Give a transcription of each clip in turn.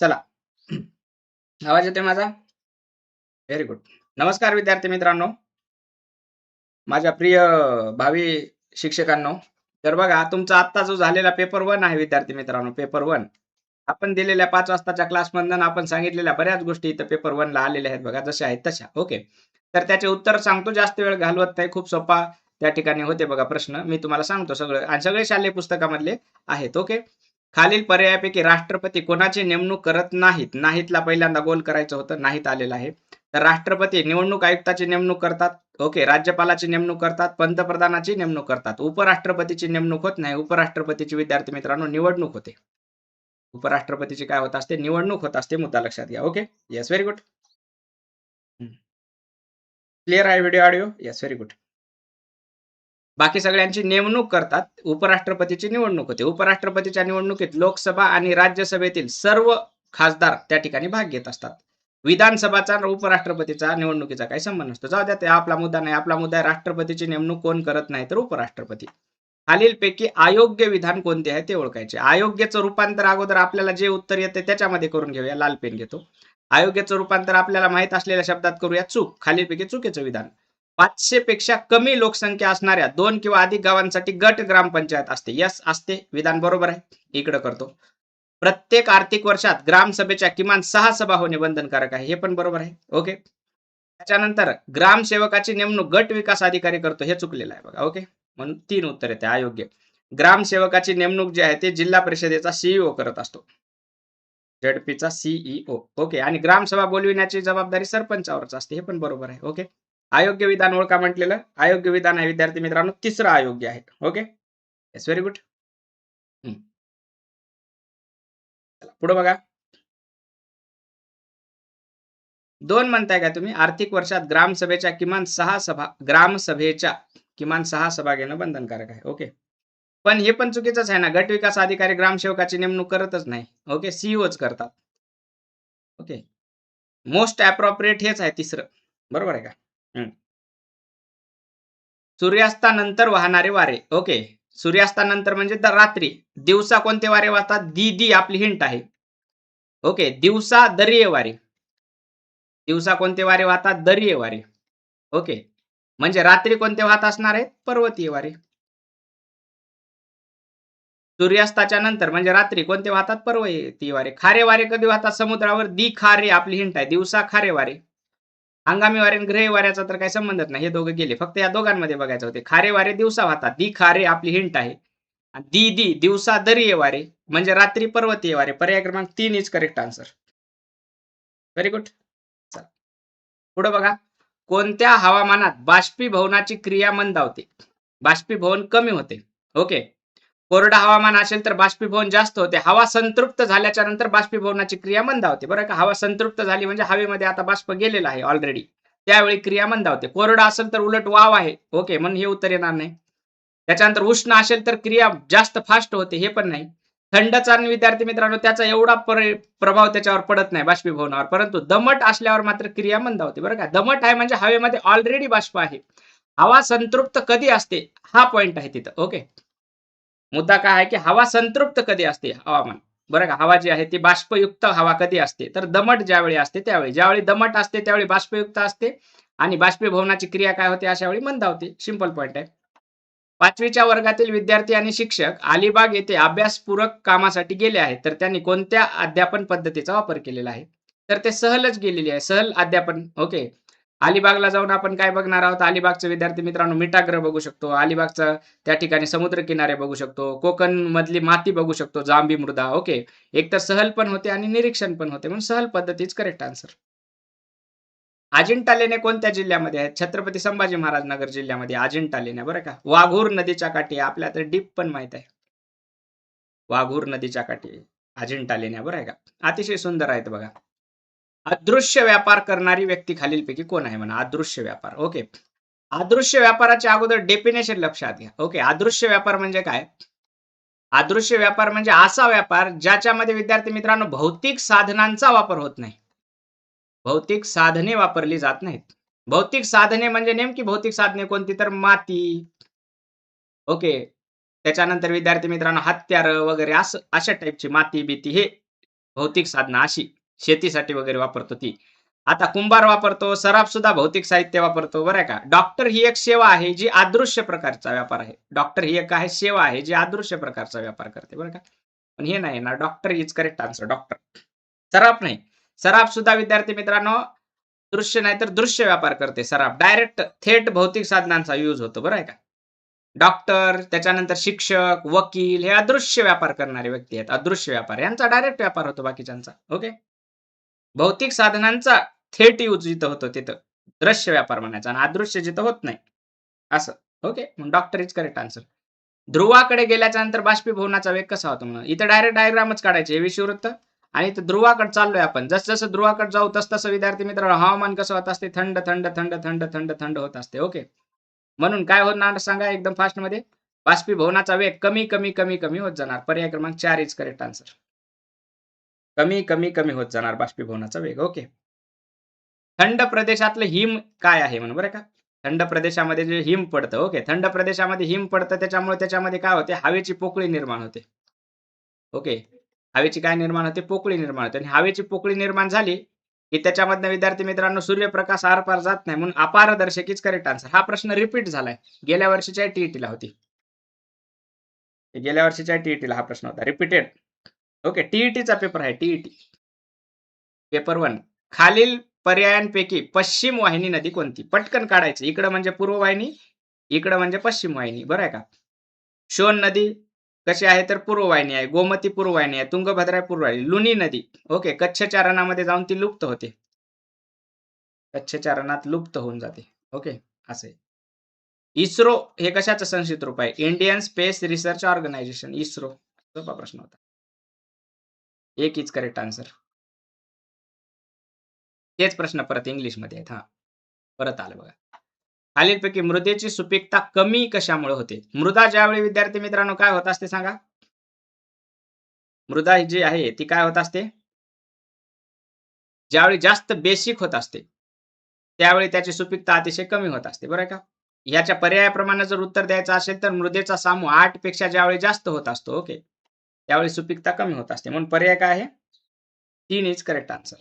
चला. आवाज येतोय माझा? Very good. नमस्कार विद्यार्थी मित्रांनो. माझ्या प्रिय भावी शिक्षकांनो. तर बघा तुमचा आत्ता जो झालेला पेपर वन आहे विद्यार्थी मित्रांनो, पेपर वन आपण दिलेल्या पाच वाजताच्या क्लासमधनं आपण सांगितलेल्या बऱ्याच गोष्टी इथं पेपर वनला आलेल्या आहेत बघा, जशा आहेत तशा. ओके. तर त्याचे उत्तर सांगतो जास्त वेळ घालवत नाही. खूप सोपा त्या ठिकाणी होते बघा प्रश्न. मी तुम्हाला सांगतो सगळं आणि सगळे शालेय पुस्तकामधले आहेत. ओके. खालील पर्यायापैकी राष्ट्रपती कोणाची नेमणूक करत नाहीत? नाहीतला पहिल्यांदा गोल करायचं होतं. नाहीत आलेलं आहे. तर राष्ट्रपती निवडणूक आयुक्ताची नेमणूक करतात. ओके. राज्यपालाची नेमणूक करतात. पंतप्रधानाची नेमणूक करतात. उपराष्ट्रपतीची नेमणूक होत नाही. उपराष्ट्रपतीची विद्यार्थी मित्रांनो निवडणूक होते. उपराष्ट्रपतीची काय होत असते? निवडणूक होत असते. मुद्दा लक्षात घ्या. Okay. Yes very good. Clear आहे video audio? Yes very good. बाकी सगळ्यांची नेमणूक करतात. उपराष्ट्रपतीची निवडणूक होते. उपराष्ट्रपतीच्या निवडणुकीत लोकसभा आणि राज्यसभेतील सर्व खासदार त्या ठिकाणी भाग घेत असतात. विधानसभाचा आणि उपराष्ट्रपतीचा निवडणुकीचा काही संबंध नसतो. जाऊ द्या ते आपला मुद्दा नाही. आपला मुद्दा आहे राष्ट्रपतीची नेमणूक कोण करत नाही तर उपराष्ट्रपती. खालीलपैकी अयोग्य विधान कोणते आहे ते ओळखायचे. अयोग्यचं रूपांतर अगोदर आपल्याला जे उत्तर येते त्याच्यामध्ये करून घेऊया. लाल पेन घेतो. अयोग्यचं रूपांतर आपल्याला माहीत असलेल्या शब्दात करूया चूक. खालीलपैकी चुकीचं विधान. पाचशे पेक्षा कमी लोकसंख्या असणाऱ्या दोन किंवा अधिक गावांसाठी गट ग्रामपंचायत असते. यस असते. विधान बरोबर आहे. इकडं करतो. प्रत्येक आर्थिक वर्षात ग्रामसभेच्या किमान सहा सभा होणे बंधनकारक आहे. हे पण बरोबर आहे. ओके. त्याच्यानंतर ग्रामसेवकाची नेमणूक गट विकास अधिकारी करतो. हे चुकलेलं आहे बघा. ओके. म्हणून तीन उत्तर येते अयोग्य. ग्रामसेवकाची नेमणूक जी आहे ते जिल्हा परिषदेचा सीईओ करत असतो. झेडपीचा सीईओ. ओके. आणि ग्रामसभा बोलविण्याची जबाबदारी सरपंचावरच असते. हे पण बरोबर आहे. ओके. अयोग्य विधान ओळखा म्हटलेलं. अयोग्य विधान आहे विद्यार्थी मित्रांनो तिसरं अयोग्य आहे. ओके. Yes very good. पुढे बघा. दोन म्हणताय का तुम्ही? आर्थिक वर्षात ग्रामसभेच्या किमान सहा सभा ग्रामसभेच्या किमान सहा सभा घेणं बंधनकारक आहे. ओके. पण हे पण चुकीचंच आहे ना. गट विकास अधिकारी ग्रामसेवकाची नेमणूक करतच नाही. ओके. सीईओच करतात. ओके. मोस्ट अप्रोप्रिएट हेच आहे तिसरं. बरोबर आहे का? हं. सूर्यास्तानंतर वाहणारे वारे. ओके. सूर्यास्तानंतर म्हणजे द रात्री. दिवसा कोणते वारे वाहतात? दी-दी आपली हिंट आहे. ओके. दिवसा दर्य वारे. दिवसा कोणते वारे वाहतात? दर्य वारे. ओके. म्हणजे रात्री कोणते वाहत असणार आहेत? पर्वतीय वारे. सूर्यास्ताच्या नंतर म्हणजे रात्री कोणते वाहतात? पर्वतीय वारे. खारे वारे कधी वाहतात समुद्रावर? दी खारे आपली हिंट आहे. दिवसा खारे वारे. हंगामी वारे आणि ग्रही वाऱ्याचा तर काही संबंधच नाही. हे दोघं गेले. फक्त या दोघांमध्ये बघायचं होते. खारे वारे दिवसा वाहतात. दी खारे आपली हिंट आहे. आणि दी-दी दिवसा दरी वारे म्हणजे रात्री पर्वतीय वारे. पर्याय क्रमांक तीन is correct answer. Very good. चला. पुढे बघा. कोणत्या हवामानात बाष्पीभवनाची क्रिया मंदावते? बाष्पीभवन कमी होते. ओके. कोरडं हवामान असेल तर बाष्पीभवन जास्त होते. हवा संतृप्त झाल्याच्यानंतर बाष्पीभवनाची क्रिया मंदावते. बरं का? हवा संतृप्त झाली म्हणजे हवेमध्ये आता बाष्प गेलेला आहे ऑलरेडी. त्यावेळी क्रिया मंदावते. कोरडं असेल तर उलट वाव आहे. ओके. म्हणून हे उत्तर येणार नाही. त्याच्यानंतर उष्ण असेल तर क्रिया जास्त फास्ट होते. हे पण नाही. थंडचा आणि विद्यार्थी मित्रांनो त्याचा एवढा प्रभाव त्याच्यावर पडत नाही बाष्पीभवनावर. परंतु दमट असल्यावर मात्र क्रिया मंदावते. बरं का? दमट आहे म्हणजे हवेमध्ये ऑलरेडी बाष्प आहे. हवा संतृप्त कधी असते? हा पॉइंट आहे तिथं. ओके. मुद्दा काय आहे की हवा संतृप्त कधी असते? हवामान. बरं का? हवा जी आहे ती बाष्पयुक्त हवा कधी असते? तर दमट ज्यावेळी असते त्यावेळी. ज्यावेळी दमट असते त्यावेळी बाष्पयुक्त असते आणि बाष्पीभवनाची क्रिया काय होते? अशा वेळी मंदावते. सिंपल पॉईंट आहे. पाचवीच्या वर्गातील विद्यार्थी आणि शिक्षक अलिबाग येथे अभ्यासपूरक कामासाठी गेले आहेत. तर त्यांनी कोणत्या अध्यापन पद्धतीचा वापर केलेला आहे? तर ते सहलच गेलेली आहे. सहल अध्यापन. ओके. अलिबागला जाऊन आपण काय बघणार आहोत? अलिबागचे विद्यार्थी मित्रांनो मिठाग्र बघू शकतो. अलिबागचा त्या ठिकाणी समुद्रकिनारे बघू शकतो. कोकण मधली माती बघू शकतो. जांभी मृदा. ओके. एक तर सहल पण होते आणि निरीक्षण पण होते. म्हणून सहल पद्धतीच करेक्ट आन्सर. अजिंठा लेणे कोणत्या जिल्ह्यामध्ये आहेत? छत्रपती संभाजी महाराज नगर जिल्ह्यामध्ये अजिंठा लेण्या. बरं का? वाघूर नदीच्या काठी आपल्या तर डीप पण माहीत आहे. वाघूर नदीच्या काठी अजिंठा लेण्या. बरं आहे का? अतिशय सुंदर आहेत बघा. अदृश्य व्यापार करणारी व्यक्ती खालीलपैकी कोण आहे म्हणा? अदृश्य व्यापार. ओके. अदृश्य व्यापाराच्या अगोदर डेफिनेशन लक्षात घ्या. ओके. अदृश्य व्यापार म्हणजे काय? अदृश्य व्यापार म्हणजे असा व्यापार ज्याच्यामध्ये विद्यार्थी मित्रांनो भौतिक साधनांचा वापर होत नाही. भौतिक साधने वापरली जात नाहीत. भौतिक साधने म्हणजे नेमकी भौतिक साधने कोणती? तर माती. ओके. त्याच्यानंतर विद्यार्थी मित्रांनो हत्यार वगैरे असं अशा टाईपची माती भीती हे भौतिक साधनं अशी शेतीसाठी वगैरे वापरतो ती. आता कुंभार वापरतो सराफ सुद्धा भौतिक साहित्य वापरतो बरं आहे का? डॉक्टर ही एक सेवा आहे जी आदृश्य प्रकारचा व्यापार आहे. डॉक्टर ही एक आहे सेवा आहे जी आदृश्य प्रकारचा व्यापार करते बरं का? पण हे नाही ना doctor is correct answer doctor Saraf नाही. सराफ सुद्धा विद्यार्थी मित्रांनो दृश्य नाही तर दृश्य व्यापार करते सराफ. डायरेक्ट थेट भौतिक साधनांचा यूज होतो बरं आहे का? डॉक्टर त्याच्यानंतर शिक्षक वकील हे अदृश्य व्यापार करणारे व्यक्ती आहेत. अदृश्य व्यापार यांचा डायरेक्ट व्यापार होतो बाकीच्यांचा. ओके भौतिक साधनांचा थेट यूज जिथं होतो तिथं. दृश्य व्यापार म्हणायचा आणि अदृश्य जिथं होत नाही. असं. Okay doctor is correct answer ध्रुवाकडे गेल्याच्यानंतर बाष्पीभवनाचा वेग कसा होतो म्हणून? इथं डायरेक्ट डायग्रामच काढायचे हे आणि इथं ध्रुवाकडे चाललोय आपण. जस जसं ध्रुवाकडे जाऊ तस तसं विद्यार्थी मित्र हवामान कसं होत असते? थंड थंड थंड थंड थंड थंड होत असते. ओके म्हणून काय होणार सांगा एकदम फास्टमध्ये? बाष्पीभवनाचा वेग कमी कमी कमी कमी होत जाणार. पर्याय क्रमांक चार इज करेक्ट आन्सर कमी कमी कमी होत जाणार बाष्पीभवनाचा वेग. ओके थंड प्रदेशातलं हिम काय आहे म्हणून बरं का? थंड प्रदेशामध्ये जे हिम पडतं ओके थंड प्रदेशामध्ये हिम पडतं त्याच्यामुळे त्याच्यामध्ये काय होते? हवेची पोकळी निर्माण होते. ओके हवेची काय निर्माण होते? पोकळी निर्माण होते. आणि हवेची पोकळी निर्माण झाली की त्याच्यामधनं विद्यार्थी मित्रांनो सूर्यप्रकाश आरपार जात नाही म्हणून अपारदर्शकीच करेक्ट आन्सर हा प्रश्न रिपीट झालाय. गेल्या वर्षीच्या टीईटीला होती. गेल्या वर्षीच्या टीईटीला हा प्रश्न होता. रिपीटेड ओके टीईटीचा पेपर आहे टीईटी पेपर वन खालील पर्यायांपैकी पश्चिम वाहिनी नदी कोणती? पटकन काढायची. इकडं म्हणजे पूर्व वाहिनी इकडं म्हणजे पश्चिम वाहिनी. बरं आहे का? शोन नदी कशी आहे? तर पूर्व वाहिनी आहे. गोमती पूर्व वाहिनी आहे. तुंगभद्रा पूर्व वाहिनी. लुनी नदी. ओके कच्छच्या रणामध्ये जाऊन ती लुप्त होते. कच्छच्या रणात लुप्त होऊन जाते. ओके असे इस्रो हे कशाचं संक्षिप्त रूप आहे? Indian space research organisation ISRO. सोपा प्रश्न होता. एक इज करेक्ट आन्सर तेच प्रश्न परत इंग्लिशमध्ये आहेत हा. परत आलं बघा. खालीलपैकी मृदेची सुपीकता कमी कशामुळे होते? मृदा ज्यावेळी विद्यार्थी मित्रांनो काय होत असते सांगा? मृदा जी आहे ती काय होत असते? ज्यावेळी जास्त बेसिक होत असते त्यावेळी त्याची सुपीकता अतिशय कमी होत असते बरं का? ह्याच्या पर्यायाप्रमाणे जर उत्तर द्यायचं असेल तर मृदेचा सामू आठपेक्षा ज्यावेळी जास्त होत असतो ओके. त्यावेळी सुपीकता कमी होत असते. म्हणून पर्याय काय आहे? तीन इज करेक्ट आन्सर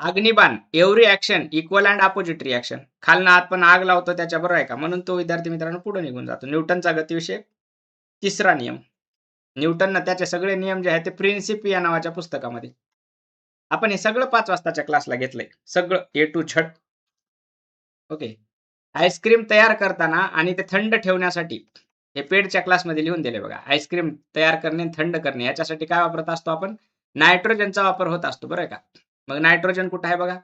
अग्निबाण every action equal and opposite reaction खालना आत पण आग लावतो त्याच्या बरोबर आहे का? म्हणून तो विद्यार्थी मित्रांनो पुढे निघून जातो. न्यूटनचा गतिविषयक तिसरा नियम. न्यूटननं त्याचे सगळे नियम जे आहेत ते प्रिन्सिप या नावाच्या पुस्तकामध्ये. आपण हे सगळं पाच वाजताच्या क्लासला घेतलंय. सगळं ए टू छट ओके आईस्क्रीम तयार करताना आणि ते थंड ठेवण्यासाठी हे पेडच्या क्लासमध्ये लिहून दिले बघा. आईस्क्रीम तयार करणे थंड करणे याच्यासाठी काय वापरत असतो आपण? नायट्रोजनचा वापर होत असतो बरं का? मग नायट्रोजन कुठं आहे बघा?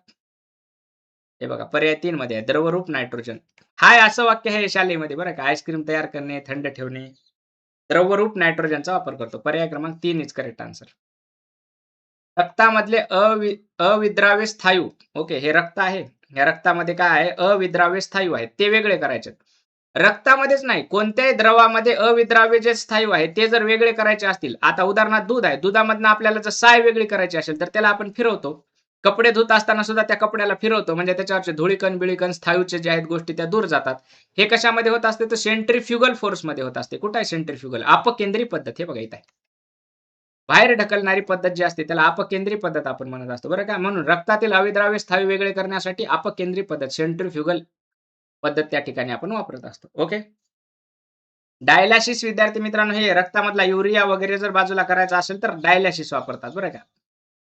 हे बघा पर्याय तीन मध्ये आहे. द्रवरूप नायट्रोजन. हाय असं वाक्य आहे शालेमध्ये बरं का? आईस्क्रीम तयार करणे थंड ठेवणे. द्रवरूप नायट्रोजनचा वापर करतो. पर्याय क्रमांक तीन इज करेक्ट आन्सर रक्तामधले अवि अविद्राव्य स्थायू. ओके हे रक्त आहे. या रक्तामध्ये काय आहे? अविद्राव्य स्थायू आहे. ते वेगळे करायचे रक्तामध्येच नाही कोणत्याही द्रवामध्ये अविद्राव्य जे स्थायू आहेत ते जर वेगळे करायचे असतील आता उदाहरणार्थ दूध आहे दुधामधनं आपल्याला जर साय वेगळी करायची असेल तर त्याला आपण फिरवतो. कपडे धुत असताना सुद्धा त्या कपड्याला फिरवतो म्हणजे त्याच्यावरचे धुळीकण बिळीकण स्थायूचे जे आहेत गोष्टी त्या दूर जातात. हे कशामध्ये होत असते? तर सेंट्रीफ्युगल फोर्समध्ये होत असते. कुठं आहे सेंट्रीफ्युगल? अपकेंद्री पद्धत हे बघा इथं आहे. बाहेर ढकलणारी पद्धत जी असते त्याला अपकेंद्री पद्धत आपण म्हणत असतो. बरं का? म्हणून रक्तातील अविद्राव्य स्थायू वेगळे करण्यासाठी अपकेंद्री पद्धत सेंट्रीफ्युगल पद्धत त्या ठिकाणी आपण वापरत असतो. ओके डायलॅसिस विद्यार्थी मित्रांनो हे रक्तामधला युरिया वगैरे जर बाजूला करायचा असेल तर डायलॅसिस वापरतात बरं का.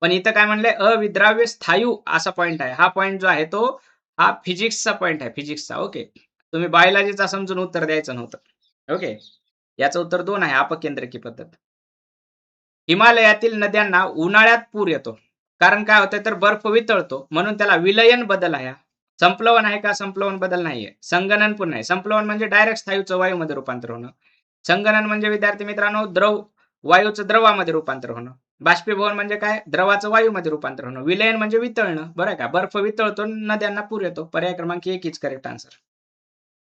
पण इथं काय म्हणलंय अविद्राव्य स्थायू असा पॉइंट आहे. हा पॉइंट जो आहे तो हा फिजिक्सचा पॉइंट आहे फिजिक्सचा ओके तुम्ही बायोलॉजीचा समजून उत्तर द्यायचं नव्हतं ओके याचं उत्तर दोन आहे अपकेंद्रकी पद्धत. हिमालयातील नद्यांना उन्हाळ्यात पूर येतो. कारण काय होतं तर बर्फ वितळतो म्हणून त्याला विलयन बदल आहे संप्लवन आहे का? संप्लवन बदल नाहीये. संगणन पण नाही. संप्लवन म्हणजे डायरेक्ट स्थायूचं वायूमध्ये रूपांतर होणं. संगणन म्हणजे विद्यार्थी मित्रांनो द्रव वायूचं द्रवामध्ये रूपांतर होणं. बाष्पीभवन म्हणजे काय? द्रवाचं वायूमध्ये रूपांतर होणं. विलयन म्हणजे वितळणं. बरं का? बर्फ वितळतो नद्यांना पूर येतो. पर्याय क्रमांक एक हीच करेक्ट आन्सर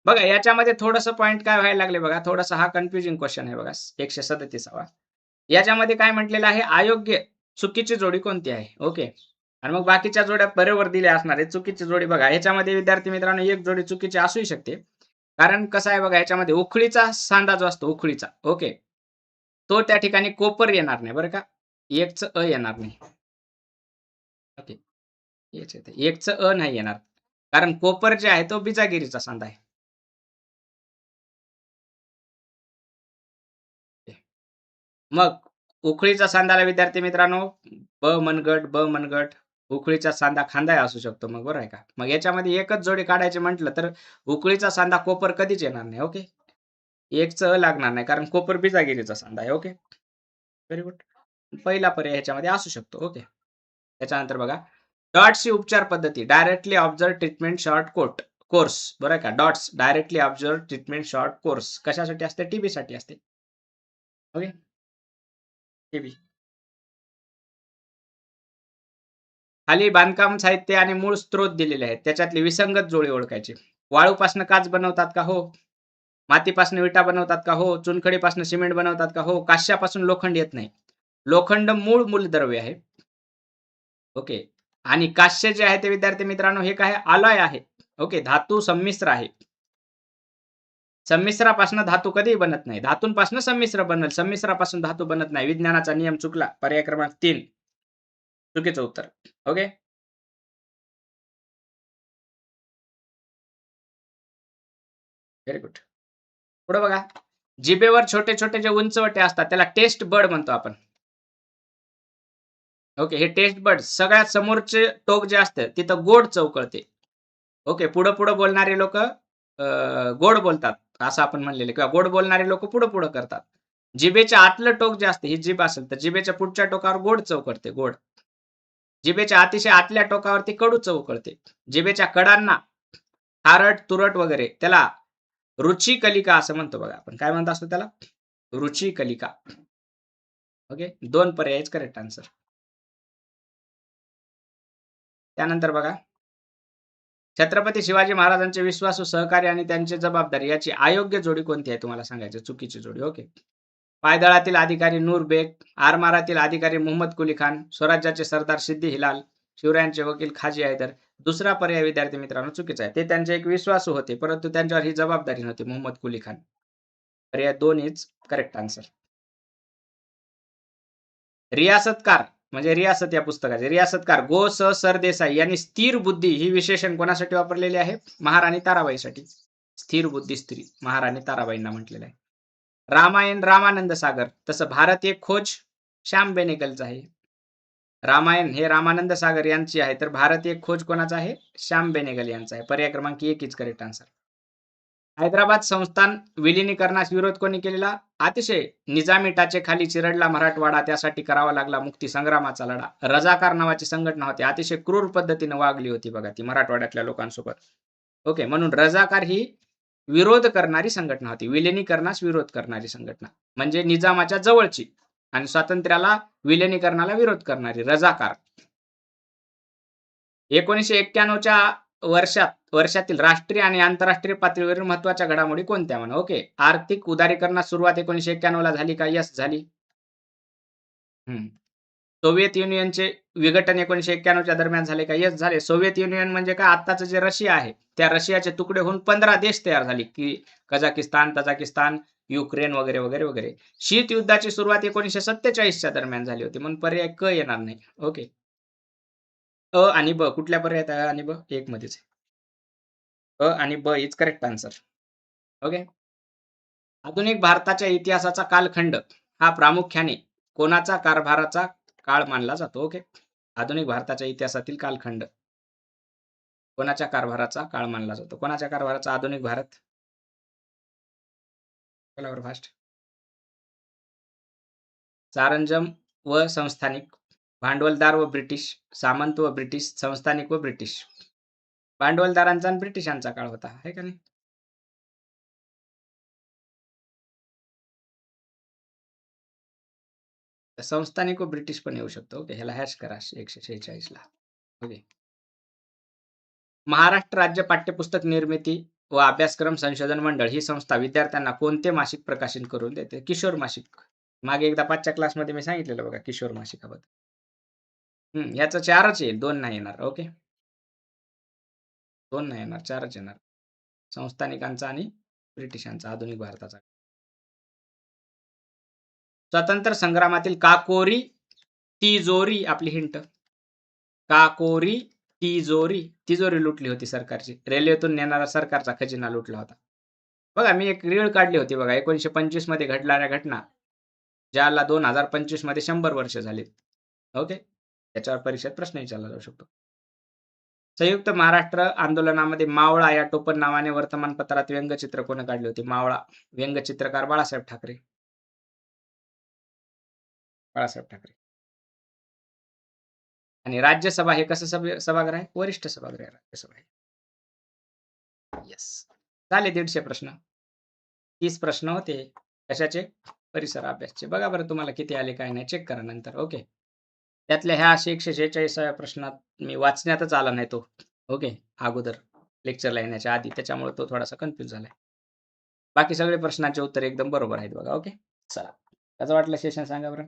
बघा याच्यामध्ये थोडस पॉईंट काय व्हायला लागले बघा? थोडासा हा कन्फ्युजिंग क्वेश्चन आहे बघा. एकशे सदतीसावा. याच्यामध्ये काय म्हटलेलं आहे? अयोग्य चुकीची जोडी कोणती आहे? ओके. आणि मग बाकीच्या जोड्या बरोबर दिल्या असणार आहे चुकीची जोडी बघा. याच्यामध्ये विद्यार्थी मित्रांनो एक जोडी चुकीची असू शकते. कारण कसं आहे बघा याच्यामध्ये उखळीचा सांधा जो असतो उखळीचा ओके? तो त्या ठिकाणी कोपर येणार नाही बरं का? एकच अ येणार नाही. ओके? एकच अ नाही येणार. कारण कोपर जे आहे तो बिजागिरीचा सांधा आहे. मग उखळीचा सांधाला विद्यार्थी मित्रांनो ब मनगट ब मनगट उकळीचा सांधा खांदा असू शकतो मग बरं आहे का? मग याच्यामध्ये एकच जोडी काढायची म्हटलं तर उकळीचा सांधा कोपर कधीच येणार नाही ओके? एकच लागणार नाही कारण कोपर बिजागिरीचा सांधा आहे ओके? व्हेरी गुड पहिला पर्याय ह्याच्यामध्ये असू शकतो ओके? त्याच्यानंतर बघा डॉट्सची उपचार पद्धती directly observe treatment short coat course बरं का? DOTS directly observe treatment short course कशासाठी असते? टीबीसाठी असते. ओके? टीबी खाली बांधकाम साहित्य आणि मूळ स्त्रोत दिलेले आहेत. त्याच्यातली विसंगत जोडी ओळखायची. वाळूपासून काच बनवतात का हो? मातीपासून विटा बनवतात का हो? चुनखडीपासून सिमेंट बनवतात का हो? काश्यापासून लोखंड येत नाही. लोखंड मूळ मूलद्रव्य आहे. ओके. आणि काश्य जे आहे ते विद्यार्थी मित्रांनो हे काय? आलॉय आहे. ओके. धातू संमिश्र आहे. संमिश्रापासून धातू कधीही बनत नाही. धातूंपासून संमिश्र बनल संमिश्रापासून धातू बनत नाही. विज्ञानाचा नियम चुकला. पर्याय क्रमांक तीन. चुकीचं उत्तर ओके व्हेरी गुड पुढे बघा. जिबेवर छोटे छोटे जे उंचवटे असतात त्याला टेस्ट बर्ड म्हणतो आपण. ओके हे टेस्ट बर्ड सगळ्यात समोरचे टोक जे असतं तिथं गोड चौकळते ओके पुढं पुढं बोलणारे लोक गोड बोलतात असं आपण म्हणलेले किंवा गोड बोलणारे लोक पुढं पुढं करतात. जिबेच्या आतलं टोक जे असते ही जीभ असेल तर जिबेच्या पुढच्या टोकावर गोड चौकळते गोड. जिबेच्या अतिशय आतल्या टोकावरती कडू चौकळते जिबेच्या कडांना खारट तुरट वगैरे त्याला रुची कलिका असं म्हणतो बघा. आपण काय म्हणतो असतो त्याला? रुची कलिका. ओके दोन पर्यायच करेक्ट आन्सर त्यानंतर बघा. छत्रपती शिवाजी महाराजांचे विश्वासू सहकारी आणि त्यांची जबाबदारी याची अयोग्य जोडी कोणती आहे? तुम्हाला सांगायचं चुकीची जोडी. ओके पायदळातील अधिकारी नूर बेग आरमारातील अधिकारी मोहम्मद कुली खान स्वराज्याचे सरदार सिद्धी हिलाल शिवरायांचे वकील खाजी हैदर दुसरा पर्याय विद्यार्थी मित्रांनो चुकीचा आहे. ते त्यांचे एक विश्वासू होते परंतु त्यांच्यावर ही जबाबदारी नव्हती मोहम्मद कुली खान. पर्याय दोन इज करेक्ट आन्सर रियासतकार म्हणजे रियासत या पुस्तकाचे. रियासतकार गो स सरदेसाई यांनी स्थिर बुद्धी ही विशेषण कोणासाठी वापरलेले आहे? महाराणी ताराबाईसाठी. स्थिर बुद्धी स्त्री. महाराणी ताराबाईंना म्हटलेलं आहे. रामायण रामानंद सागर तसं भारत एक खोज श्याम बेनेगलचा आहे. रामायण हे रामानंद सागर यांची आहे तर भारत एक खोज कोणाचा आहे? श्याम बेनेगल यांचा आहे. पर्याय क्रमांक एक इज करेक्ट आन्सर हैदराबाद संस्थान विलिनीकरणास विरोध कोणी केलेला? अतिशय निजामिटाचे खाली चिरडला मराठवाडा त्यासाठी करावा लागला मुक्ती संग्रामाचा लढा. रजाकार नावाची संघटना होती अतिशय क्रूर पद्धतीने वागली होती बघा ती मराठवाड्यातल्या लोकांसोबत. ओके म्हणून रजाकार ही विरोध करणारी संघटना होती. विलिनीकरणास विरोध करणारी संघटना. म्हणजे निजामाच्या जवळची आणि स्वातंत्र्याला विलिनीकरणाला विरोध करणारी रजाकार. एकोणीशे एक्क्याण्णवच्या वर्षात वर्षातील राष्ट्रीय आणि आंतरराष्ट्रीय पातळीवरील महत्त्वाच्या घडामोडी कोणत्या म्हणा? ओके. आर्थिक उदारीकरणास सुरुवात एकोणीशे एक्क्याण्णव ला झाली का? यस झाली. हम्म. सोव्हिएत युनियनचे विघटन एकोणीशे एक्क्याण्णवच्या दरम्यान झाले का? यस झाले. सोव्हिएत युनियन म्हणजे काय? आत्ताचं जे रशिया आहे त्या रशियाचे तुकडे होऊन पंधरा देश तयार झाले की कझाकिस्तान तजाकिस्तान युक्रेन वगैरे वगैरे वगैरे. शीत युद्धाची सुरुवात एकोणीशे सत्तेचाळीसच्या दरम्यान झाली होती. म्हणून पर्याय क येणार नाही. ओके. अ आणि ब. कुठल्या पर्यायात अ आणि ब? एक मध्येच अ आणि ब इज करेक्ट आन्सर ओके. आधुनिक भारताच्या इतिहासाचा कालखंड हा प्रामुख्याने कोणाचा कारभाराचा काळ मानला जातो ओके? आधुनिक भारताच्या इतिहासातील कालखंड. कोणाच्या कारभाराचा काळ मानला जातो? कोणाच्या कारभाराचा आधुनिक भारत? फास्ट चारंजम व संस्थानिक भांडवलदार व ब्रिटिश सामंत व ब्रिटिश संस्थानिक व ब्रिटिश. भांडवलदारांचा आणि ब्रिटिशांचा काळ होता आहे का नाही? संस्थानिक व ब्रिटिश पण येऊ शकतो. ओके ह्याला हॅश करा एकशे शेहेचाळीस ला. ओके. महाराष्ट्र राज्य पाठ्यपुस्तक निर्मिती व अभ्यासक्रम संशोधन मंडळ ही संस्था विद्यार्थ्यांना कोणते मासिक प्रकाशन करून देते? किशोर मासिक. मागे एकदा पाचच्या क्लासमध्ये मी सांगितलेलं बघा किशोर मासिकाबद्दल. हम्म याचं चारच येईल. दोन नाही येणार. ओके. दोन नाही येणार. चारच येणार. संस्थानिकांचा आणि ब्रिटिशांचा आधुनिक भारताचा. स्वतंत्र संग्रामातील काकोरी तिजोरी आपली हिंट. काकोरी तिजोरी. तिजोरी लुटली होती सरकारची. रेल्वेतून नेणारा सरकारचा खजिना लुटला होता. बघा मी एक रीळ काढली होती बघा. एकोणीशे पंचवीसमध्ये घडणाऱ्या घटना ज्याला दोन हजार पंचवीसमध्ये शंभर वर्ष झाली ओके? त्याच्यावर परीक्षेत प्रश्न विचारला जाऊ शकतो. संयुक्त महाराष्ट्र आंदोलनामध्ये मावळा या टोपण नावाने वर्तमानपत्रात व्यंगचित्र कोणी काढले होते? मावळा. व्यंगचित्रकार बाळासाहेब ठाकरे. बाळासाहेब ठाकरे. आणि राज्यसभा हे कसं सभ सभागृह आहे? वरिष्ठ सभागृह राज्यसभा आहे येस झाले दीडशे प्रश्न. तीस प्रश्न होते. कशाचे? परिसर अभ्यासचे. बघा बरं तुम्हाला किती आले काय नाही. चेक करा नंतर. ओके त्यातल्या ह्या असे एकशे शेहेचाळीसाव्या प्रश्नात मी वाचण्यातच आला नाही तो. ओके अगोदर लेक्चरला येण्याच्या आधी. त्याच्यामुळे तो थोडासा कन्फ्युज झालाय. बाकी सगळे प्रश्नांचे उत्तर एकदम बरोबर आहेत बघा. ओके चला. कसं वाटलं सेशन सांगा बरं?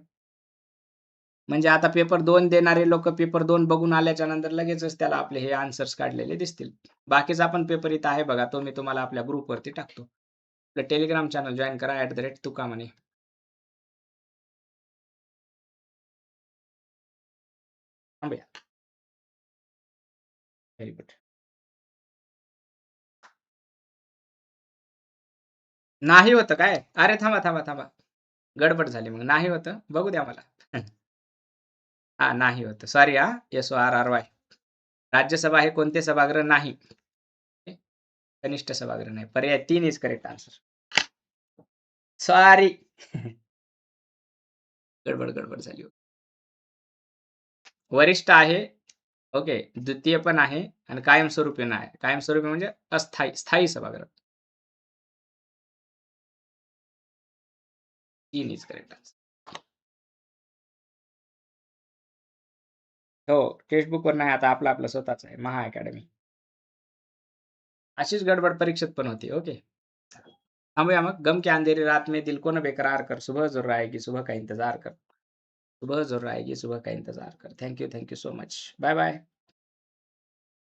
म्हणजे आता पेपर दोन देणारे लोक पेपर दोन बघून आल्याच्यानंतर लगेचच त्याला आपले हे आन्सर्स काढलेले दिसतील. बाकीचा पण पेपर इथं आहे बघा तो मी तुम्हाला आपल्या ग्रुपवरती टाकतो. आपलं टेलिग्राम चॅनल जॉईन करा at the rate Tuka Mhane. थांबूया. व्हेरी गुड नाही होतं काय? अरे थांबा थांबा थांबा. गडबड झाली मग. नाही होतं? बघू द्या मला. हा नाही होतं. सॉरी हा. S O R R Y Rajya Sabha हे कोणते सभागृह नाही? कनिष्ठ सभागृह नाही. पर्याय तीन इज करेक्ट आन्सर सॉरी गडबड गडबड झाली वरिष्ठ आहे. ओके द्वितीय पण आहे आणि कायमस्वरूपी नाही. कायमस्वरूपी म्हणजे अस्थायी स्थायी सभागृह. तीन इज करेक्ट आन्सर हो टेक्स्टबुकवर नाही आता आपला आपला स्वतःच आहे महा अकॅडमी. अशीच गडबड परीक्षेत पण होती ओके. थांबूया मग. गम के अंधेरी रात में दिल को न बेकरार कर. सुबह जरूर आएगी सुबह का इंतजार कर. सुबह जरूर आएगी सुबह का इंतजार कर. Thank you thank you so much bye bye